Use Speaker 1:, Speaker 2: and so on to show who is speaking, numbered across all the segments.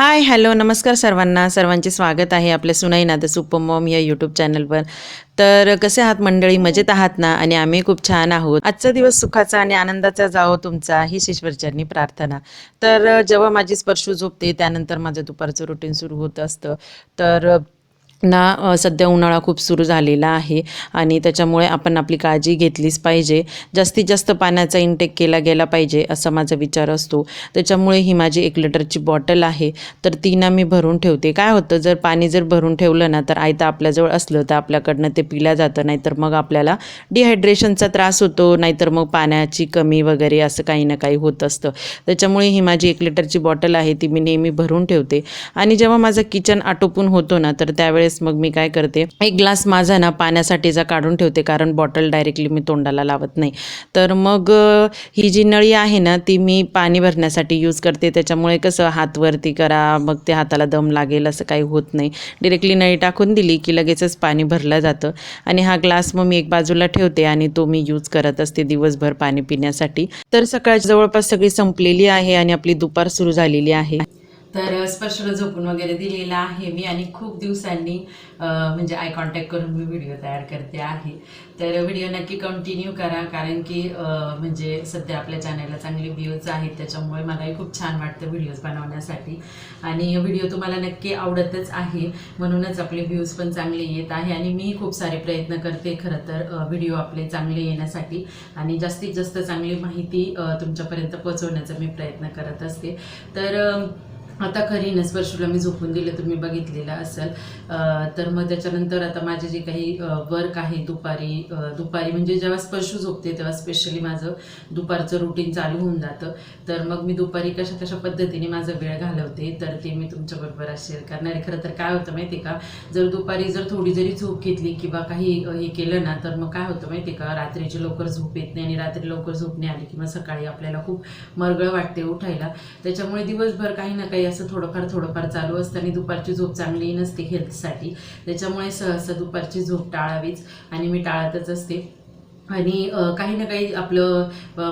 Speaker 1: Hi hello नमस्कार सर्वांना. सर्वांचे स्वागत आहे आपल्या सुनाई नाद सुपमॉम या यूट्यूब चॅनलवर तर कसे आहात मंडळी? मजेत आहात ना? आणि आम्ही खूप छान आहोत. आजचा दिवस सुखाचा आणि आनंदाचा जावो तुमचा ही शिश्वरचरणी प्रार्थना. तर जेव्हा माझी स्पर्श झोपते त्यानंतर माझं दुपारचं रुटीन सुरू होत असतं. तर ना सध्या उन्हाळा खूप सुरू झालेला आहे आणि त्याच्यामुळे आपण आपली काळजी घेतलीच पाहिजे. जास्तीत जास्त पाण्याचा इंटेक केला गेला पाहिजे असा माझा विचार असतो. त्याच्यामुळे ही माझी एक लिटरची बॉटल आहे. तर ती ना मी भरून ठेवते. काय होतं जर पाणी जर भरून ठेवलं ना तर आयता आपल्याजवळ असलं तर आपल्याकडनं ते पिल्या जातं नाहीतर मग आपल्याला डिहायड्रेशनचा त्रास होतो नाहीतर मग पाण्याची कमी वगैरे असं काही ना काही होत असतं. त्याच्यामुळे ही माझी एक लिटरची बॉटल आहे ती मी नेहमी भरून ठेवते. आणि जेव्हा माझं किचन आटोपून होतो ना तर त्यावेळेस मग मी काय करते एक ग्लास माझा ना पाण्यासाठीचा काढून ठेवते कारण बॉटल डायरेक्टली मी तोंडाला लावत नाही. तर मग ही जी नळी आहे ना ती मी पाणी भरण्यासाठी यूज करते. त्याच्यामुळे कसं हातवरती करा मग ते हाताला दम लागेल असं काही होत नाही. डिरेक्टली नळी टाकून दिली की लगेचच पाणी भरलं जातं. आणि हा ग्लास मग मी एक बाजूला ठेवते आणि तो मी यूज करत असते दिवसभर पाणी पिण्यासाठी. तर सकाळची जवळपास सगळी संपलेली आहे आणि आपली दुपार सुरू झालेली आहे. तर स्पर्शला झोपून वगैरे दिलेला आहे मी आणि खूप दिवसांनी म्हणजे आय कॉन्टॅक्ट करून मी व्हिडिओ तयार करते आहे. तर व्हिडिओ नक्की कंटिन्यू करा कारण की म्हणजे सध्या आपल्या चॅनलला चांगले व्ह्यूज आहेत. त्याच्यामुळे मलाही खूप छान वाटतं व्हिडिओज बनवण्यासाठी. आणि व्हिडिओ तुम्हाला नक्की आवडतच आहे. म्हणूनच आपले व्ह्यूज पण चांगले येत आहे आणि मी खूप सारे प्रयत्न करते खरं तर व्हिडिओ आपले चांगले येण्यासाठी. आणि जास्तीत जास्त चांगली माहिती तुमच्यापर्यंत पोहोचवण्याचा मी प्रयत्न करत असते. तर आता खरी ना स्पर्शूला मी झोपून दिलं तुम्ही बघितलेलं असेल. तर मग त्याच्यानंतर आता माझे जे काही वर्क आहे दुपारी दुपारी म्हणजे जेव्हा स्पर्शू झोपते तेव्हा स्पेशली माझं दुपारचं रुटीन चालू होऊन जातं. तर मग मी दुपारी कशा कशा पद्धतीने माझा वेळ घालवते तर ते मी तुमच्याबरोबर आज शेअर करणार आहे. खरं तर काय होतं माहिती आहे का? जर दुपारी जर थोडी जरी झोप घेतली किंवा काही हे केलं ना तर मग काय होतं माहिती आहे का? रात्रीची लवकर झोप येत नाही आणि रात्री लवकर झोप नाही आली किंवा सकाळी आपल्याला खूप मरगळ वाटते उठायला. त्याच्यामुळे दिवसभर काही ना काही असं थोडंफार थोडंफार चालू असतं आणि दुपारची झोप चांगली नसते हेल्थसाठी त्याच्यामुळे सहसा दुपारची झोप टाळावीच आणि मी टाळतच असते. आणि काही ना काही आपलं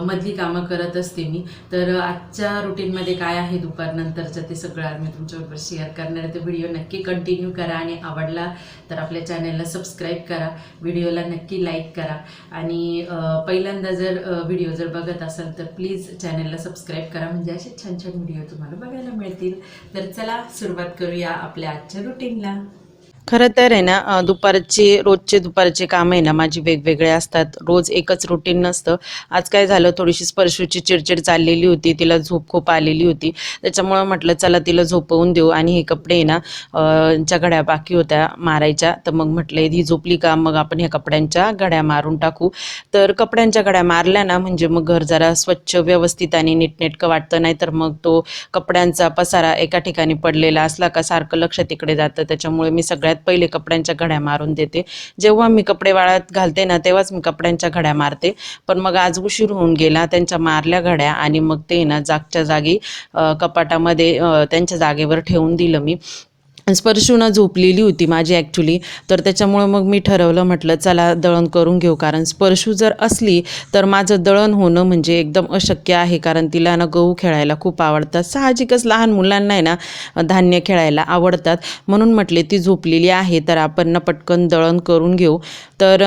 Speaker 1: मधली कामं करत असते मी. तर आजच्या रुटीनमध्ये काय आहे दुपारनंतरचं ते सगळं आज मी तुमच्याबरोबर शेअर करणार आहे. तर व्हिडिओ नक्की कंटिन्यू करा आणि आवडला तर आपल्या चॅनलला सबस्क्राईब करा. व्हिडिओला नक्की लाईक करा. आणि पहिल्यांदा जर व्हिडिओ जर बघत असाल तर प्लीज चॅनलला सबस्क्राईब करा. म्हणजे असे छान छान व्हिडिओ तुम्हाला बघायला मिळतील. तर चला सुरुवात करूया आपल्या आजच्या रुटीनला खरं तर आहे ना दुपारचे रोजचे दुपारचे काम आहे ना माझी वेगवेगळे असतात. रोज एकच रुटीन नसतं. आज काय झालं थोडीशी स्पर्शूची चिडचिड चाललेली होती तिला झोप खूप आलेली होती. त्याच्यामुळं म्हटलं चला तिला झोपवून देऊ. आणि हे कपडे आहे ना ज्या च्या घड्या बाकी होत्या मारायच्या तर मग म्हटलं ही झोपली का? मग आपण ह्या कपड्यांच्या घड्या मारून टाकू. तर कपड्यांच्या घड्या मारल्या ना म्हणजे मग घर जरा स्वच्छ व्यवस्थित आणि नीटनेटकं वाटतं. नाही तर मग तो कपड्यांचा पसारा एका ठिकाणी पडलेला असला का सारखं लक्ष तिकडे जातं. त्याच्यामुळे मी सगळ्यात पहिले कपड्यांच्या घड्या मारून देते. जेव्हा मी कपडे वाळत घालते ना तेव्हाच मी कपड्यांच्या घड्या मारते. पण मग आज उशीर होऊन गेला त्यांच्या मारल्या घड्या आणि मग ते ना जागच्या जागी कपाटामध्ये त्यांच्या जागेवर ठेवून दिलं मी. स्पर्शूनं झोपलेली होती माझी ॲक्च्युली तर त्याच्यामुळं मग मी ठरवलं म्हटलं चला दळण करून घेऊ. कारण स्पर्शू जर असली तर माझं दळण होणं म्हणजे एकदम अशक्य आहे. कारण तिला ना गहू खेळायला खूप आवडतात. साहजिकच लहान मुलांना आहे ना धान्य खेळायला आवडतात. म्हणून म्हटले ती झोपलेली आहे तर आपण ना पटकन दळण करून घेऊ. तर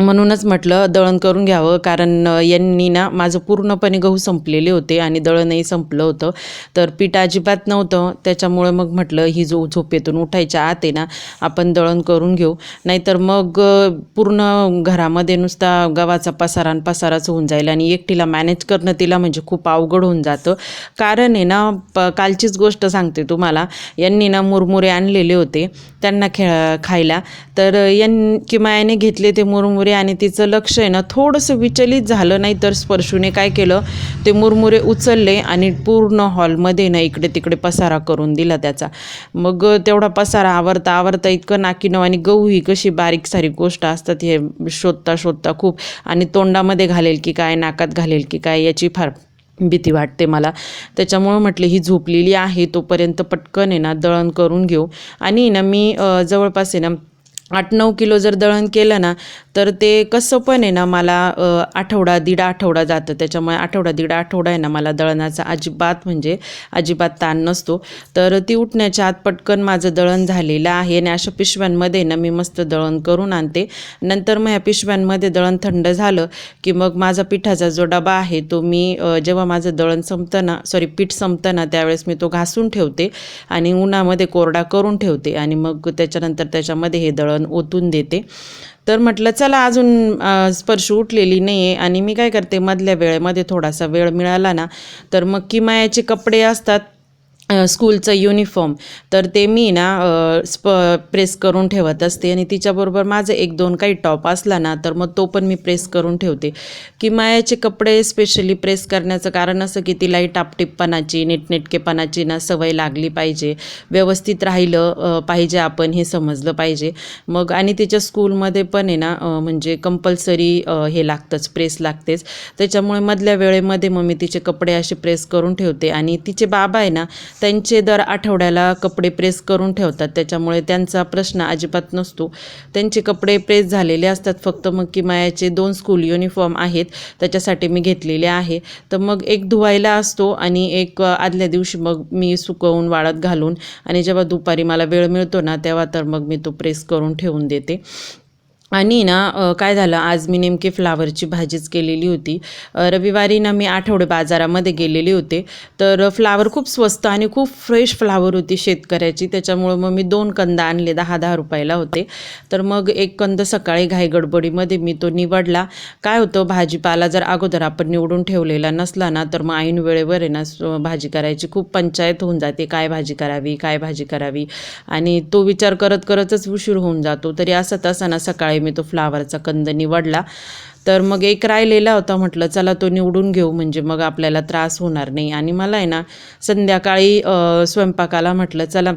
Speaker 1: म्हणूनच म्हटलं दळण करून घ्यावं. कारण यांनी ना माझं पूर्णपणे गहू संपलेले होते आणि दळणही संपलं होतं. तर पीठ अजिबात नव्हतं. त्याच्यामुळं मग म्हटलं ही जो झोपेतून उठायच्या आत आहे ना आपण दळण करून घेऊ. नाहीतर मग पूर्ण घरामध्ये नुसता गव्हाचा पसारा पसाराच होऊन जाईल आणि एकटीला मॅनेज करणं तिला म्हणजे खूप अवघड होऊन जातं. कारण आहे ना प कालचीच गोष्ट सांगते तुम्हाला. यांनी ना मुरमुरे आणलेले होते. त्यांना खे खायला. तर यां किमायाने घेतले ते मुरमुरे आणि तिचं लक्ष आहे ना थोडंसं विचलित झालं नाही तर स्पर्शूने काय केलं? ते मुरमुरे उचलले आणि पूर्ण हॉलमध्ये ना इकडे तिकडे पसारा करून दिला त्याचा. मग तेवढा पसारा आवरता आवरता इतकं नाकीनव आणि गहू ही कशी बारीक सारीक गोष्ट असतात हे शोधता शोधता खूप. आणि तोंडामध्ये घालेल की काय नाकात घालेल की काय याची फार भीती वाटते मला. त्याच्यामुळं म्हटलं ही झोपलेली आहे तोपर्यंत पटकन आहे ना दळण करून घेऊ. आणि ना मी जवळपास आहे ना आठ नऊ किलो जर दळण केलं ना तर ते कसं पण आहे ना मला आठवडा दीड आठवडा जातं. त्याच्यामुळे आठवडा दीड आठवडा आहे ना मला दळणाचा अजिबात म्हणजे अजिबात ताण नसतो. तर ती उठण्याच्या आत पटकन माझं दळण झालेलं आहे आणि अशा पिशव्यांमध्ये ना मी मस्त दळण करून आणते. नंतर मग ह्या पिशव्यांमध्ये दळण थंड झालं की मग माझा पिठाचा जो डबा आहे तो मी जेव्हा माझं दळण संपतं ना सॉरी पीठ संपतं ना त्यावेळेस मी तो घासून ठेवते आणि उन्हामध्ये कोरडा करून ठेवते आणि मग त्याच्यानंतर त्याच्यामध्ये हे दळण ओतून देते. तर म्हटलं चला अजून स्पर्श उठलेली नाही आहे आणि मी काय करते मधल्या वेळेमध्ये थोडासा वेळ मिळाला ना तर मग किमायाचे कपडे असतात स्कूलचं युनिफॉर्म तर ते मी ना स्प प्रेस करून ठेवत असते आणि तिच्याबरोबर माझं एक दोन काही टॉप असला ना तर मग तो पण मी प्रेस करून ठेवते. की मायाचे कपडे स्पेशली प्रेस करण्याचं कारण असं की तिलाही टापटिपपणाची नीटनेटकेपणाची ना सवय लागली पाहिजे. व्यवस्थित राहिलं पाहिजे आपण हे समजलं पाहिजे. मग आणि तिच्या स्कूलमध्ये पण आहे ना म्हणजे कंपल्सरी हे लागतंच प्रेस लागतेच. त्याच्यामुळे मधल्या वेळेमध्ये मग मी तिचे कपडे असे प्रेस करून ठेवते. आणि तिचे बाबा आहे ना त्यांचे दर आठवड्याला कपडे प्रेस करून ठेवतात. त्याच्यामुळे त्यांचा प्रश्न अजिबात नसतो. त्यांचे कपडे प्रेस झालेले असतात. फक्त मग की मायाचे दोन स्कूल युनिफॉर्म आहेत. त्याच्यासाठी मी घेतलेले आहे. तर मग एक धुवायला असतो आणि एक आदल्या दिवशी मग मी सुकवून वाळत घालून आणि जेव्हा दुपारी मला वेळ मिळतो ना तेव्हा तर मग मी तो प्रेस करून ठेवून देते. आणि ना काय झालं आज मी नेमकी फ्लावरची भाजीच केलेली होती. रविवारी ना मी आठवडे बाजारामध्ये गेलेले होते. तर फ्लावर खूप स्वस्त आणि खूप फ्रेश फ्लावर होती शेतकऱ्याची. त्याच्यामुळं मग मी दोन कंद आणले दहा दहा रुपयाला होते. तर मग एक कंद सकाळी घाईगडबडीमध्ये मी तो निवडला. काय होतं भाजीपाला जर अगोदर आपण निवडून ठेवलेला नसला ना तर मग ऐन वेळेवर आहे ना भाजी करायची खूप पंचायत होऊन जाते. काय भाजी करावी काय भाजी करावी? आणि तो विचार करत करतच उशीर होऊन जातो. तरी असं तसं ना सकाळी मी तो फ्लावरचा कंद निवडला. तर मग एक राहिलेला होता म्हटलं चला तो निवडून घेऊ म्हणजे मग आपल्याला त्रास होणार नाही. आणि मला आहे ना संध्याकाळी स्वयंपाकाला म्हटलं चला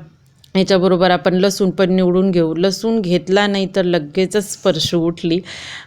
Speaker 1: ह्याच्याबरोबर आपण लसूण पण निवडून घेऊ. लसूण घेतला नाही तर लगेचच स्पर्श उठली.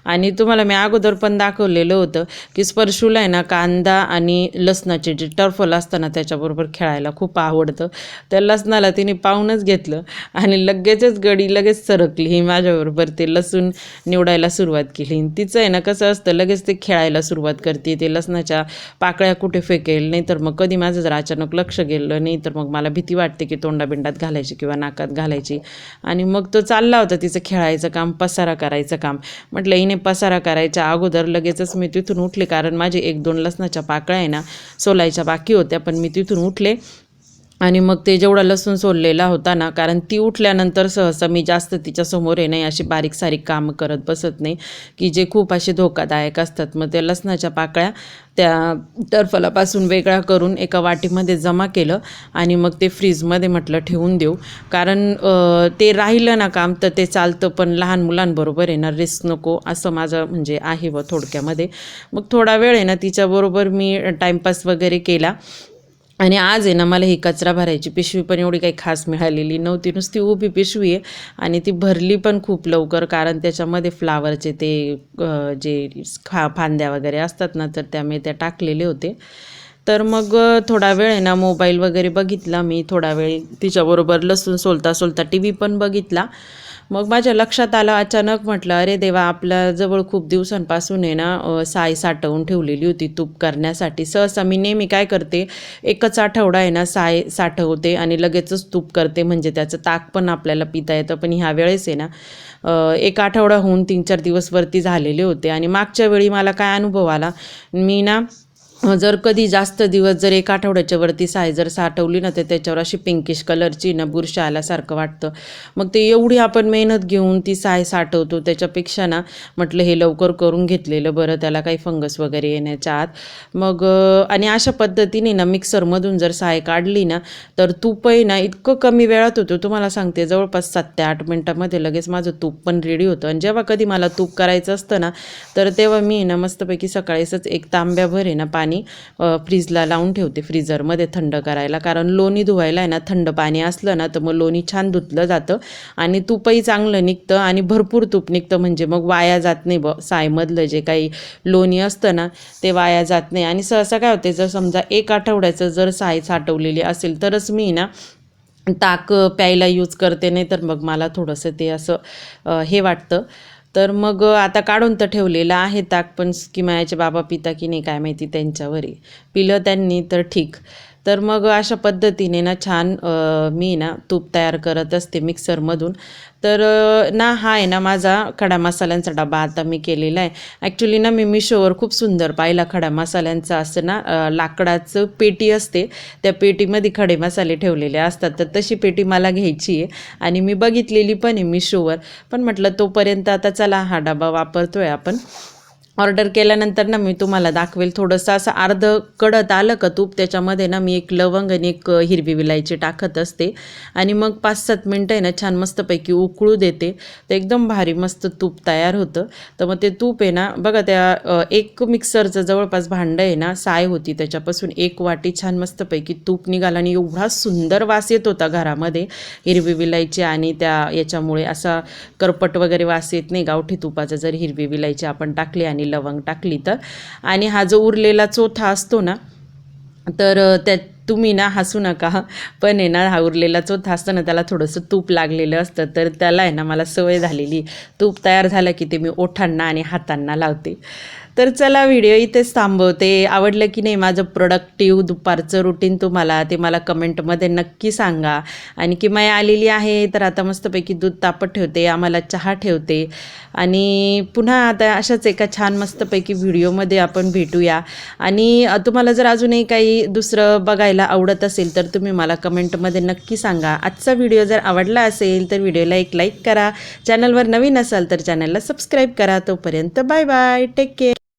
Speaker 1: आणि तुम्हाला मी अगोदर पण दाखवलेलं होतं की स्पर्शूला आहे ना कांदा आणि लसणाचे जे टर्फल असतं ना त्याच्याबरोबर खेळायला खूप आवडतं. त्या लसणाला तिने पाहूनच घेतलं आणि लगेचच गडी लगेच सरकली. ही माझ्याबरोबर ते लसूण निवडायला सुरुवात केली. तिचं आहे ना कसं असतं लगेच ते खेळायला सुरुवात करते. ते लसणाच्या पाकळ्या कुठे फेकेल नाही तर मग कधी माझं जर अचानक लक्ष गेलं नाही तर मग मला भीती वाटते की तोंडाबिंडात घालायची किंवा नाकात घालायची. आणि मग तो चालला होता तिचं खेळायचं काम पसारा करायचं काम. म्हटलं हिने पसारा करायच्या अगोदर लगेचच मी तिथून उठले. कारण माझे एक दोन लसणाच्या पाकळ्या आहे ना सोलायच्या बाकी होत्या. पण मी तिथून उठले. आणि मग ते जेवढा लसूण सोडलेला होता ना कारण ती उठल्यानंतर सहसा मी जास्त तिच्यासमोर आहे नाही अशी बारीक सारीक कामं करत बसत नाही की जे खूप असे धोकादायक असतात. मग त्या लसणाच्या पाकळ्या त्या टर्फलापासून वेगळा करून एका वाटीमध्ये जमा केलं आणि मग ते फ्रीजमध्ये म्हटलं ठेवून देऊ. कारण ते राहिलं ना काम तर ते चालतं पण लहान मुलांबरोबर आहे ना रिस्क नको असं माझं म्हणजे आहे व थोडक्यामध्ये. मग थोडा वेळ आहे ना तिच्याबरोबर मी टाईमपास वगैरे केला. आणि आज आहे ना मला ही कचरा भरायची पिशवी पण एवढी काही खास मिळालेली नव्हती. नुसती उभी पिशवी आहे आणि ती भरली पण खूप लवकर कारण त्याच्यामध्ये फ्लावरचे ते जे खा फांद्या वगैरे असतात ना तर त्यामुळे त्या टाकलेले होते. तर मग थोडा वेळ आहे ना मोबाईल वगैरे बघितला मी. थोडा वेळ तिच्याबरोबर लसूण सोलता सोलता टी व्ही पण बघितला. मग माझ्या लक्षात आलं अचानक म्हटलं अरे देवा आपल्या जवळ खूप दिवसांपासून आहे ना साय साठवून ठेवलेली होती तूप करण्यासाठी. सहसा मी नेहमी काय करते एकच आठवडा आहे ना साय साठवते आणि लगेचच तूप करते म्हणजे त्याचं ताक पण आपल्याला पिता येतं. पण ह्या वेळेस आहे ना एक आठवडा होऊन तीन चार दिवस वरती झालेले होते आणि मागच्या वेळी मला काय अनुभव आला मी ना जर कधी जास्त दिवस जर एक आठवड्याच्या वरती साय जर साठवली ना तर त्याच्यावर अशी पिंकिश कलरची ना बुरशी आल्यासारखं वाटतं. मग ते एवढी आपण मेहनत घेऊन ती साय साठवतो त्याच्यापेक्षा ना म्हटलं हे लवकर करून घेतलेलं बरं त्याला काही फंगस वगैरे येण्याच्या आत. मग आणि अशा पद्धतीने ना मिक्सरमधून जर साय काढली ना तर तूपही ना इतकं कमी वेळात होतं. तुम्हाला सांगते जवळपास सात ते आठ मिनटामध्ये लगेच माझं तूप पण रेडी होतं. आणि जेव्हा कधी मला तूप करायचं असतं ना तर तेव्हा मी ना मस्तपैकी सकाळीच एक तांब्याभर आहे ना पाणी पाणी फ्रीजला लावून ठेवते फ्रीजरमध्ये थंड करायला. कारण लोणी धुवायला आहे ना थंड पाणी असलं ना तर मग लोणी छान धुतलं जातं आणि तूपही चांगलं निघतं आणि भरपूर तूप निघतं. म्हणजे मग वाया जात नाही ब सायमधलं जे काही लोणी असतं ना ते वाया जात नाही. आणि सहसा काय होते जर समजा एक आठवड्याचं जर साय साठवलेली असेल तरच मी ना ताक प्यायला यूज करते नाही तर मग मला थोडंसं ते असं हे वाटतं. तर मग आता काढून तर ठेवलेलं आहे ताक पण किमायाचे बाबा पिता की नाही काय माहिती त्यांच्यावर आहे पिलं त्यांनी तर ठीक. तर मग अशा पद्धतीने ना छान मी ना तूप तयार करत असते मिक्सरमधून तर ना हा आहे ना माझा खडा मसाल्यांचा डबा आता मी केलेला आहे. ॲक्च्युली ना मी मिशोवर खूप सुंदर पाहिला खडा मसाल्यांचा असं ना लाकडाचं पेटी असते. त्या पेटीमध्ये खडे मसाले ठेवलेले असतात. तर तशी पेटी मला घ्यायची आहे आणि मी बघितलेली पण आहे मिशोवर. पण म्हटलं तोपर्यंत आता चला हा डबा वापरतो आहे आपण. ऑर्डर केल्यानंतर ना मी तुम्हाला दाखवेल थोडंसं असं अर्ध कडत आलं का तूप त्याच्यामध्ये ना मी एक लवंग आणि एक हिरवी विलायची टाकत असते. आणि मग पाच सात मिनटं आहे ना छान मस्तपैकी उकळू देते. तर एकदम भारी मस्त तूप तयार होतं. तर मग ते तूप आहे ना बघा त्या एक मिक्सरचं जवळपास भांडं आहे ना साय होती त्याच्यापासून एक वाटी छान मस्तपैकी तूप निघाला आणि एवढा सुंदर वास येत होता घरामध्ये. हिरवी विलायची आणि त्या याच्यामुळे असा करपट वगैरे वास येत नाही गावठी तुपाचा जर हिरवी विलायची आपण टाकली आणि लवंग टाकली तर. आणि हा जो उरलेला चोथा असतो ना तर त्या तुम्ही ना हसू नका. पण आहे ना हा उरलेला चोथा असतो ना त्याला थोडंसं तूप लागलेलं असतं. तर त्याला आहे ना मला सवय झालेली. तूप तयार झालं की ते मी ओठांना आणि हातांना लावते. तर चला व्हिडिओ इथेच थांबवते. आवडलं की नाही माझं प्रोडक्टिव्ह दुपारचं रुटीन तुम्हाला ते मला कमेंटमध्ये नक्की सांगा. आणि की माय आलेली आहे तर आता मस्तपैकी दूध तापत ठेवते आम्हाला चहा ठेवते. आणि पुन्हा आता अशाच एका छान मस्तपैकी व्हिडिओमध्ये आपण भेटूया. आणि तुम्हाला जर अजूनही काही दुसरं बघायला आवडत असेल तर तुम्ही मला कमेंटमध्ये नक्की सांगा. आजचा व्हिडिओ जर आवडला असेल तर व्हिडिओला एक लाईक करा. चॅनलवर नवीन असाल तर चॅनलला सबस्क्राईब करा. तोपर्यंत बाय बाय टेक केअर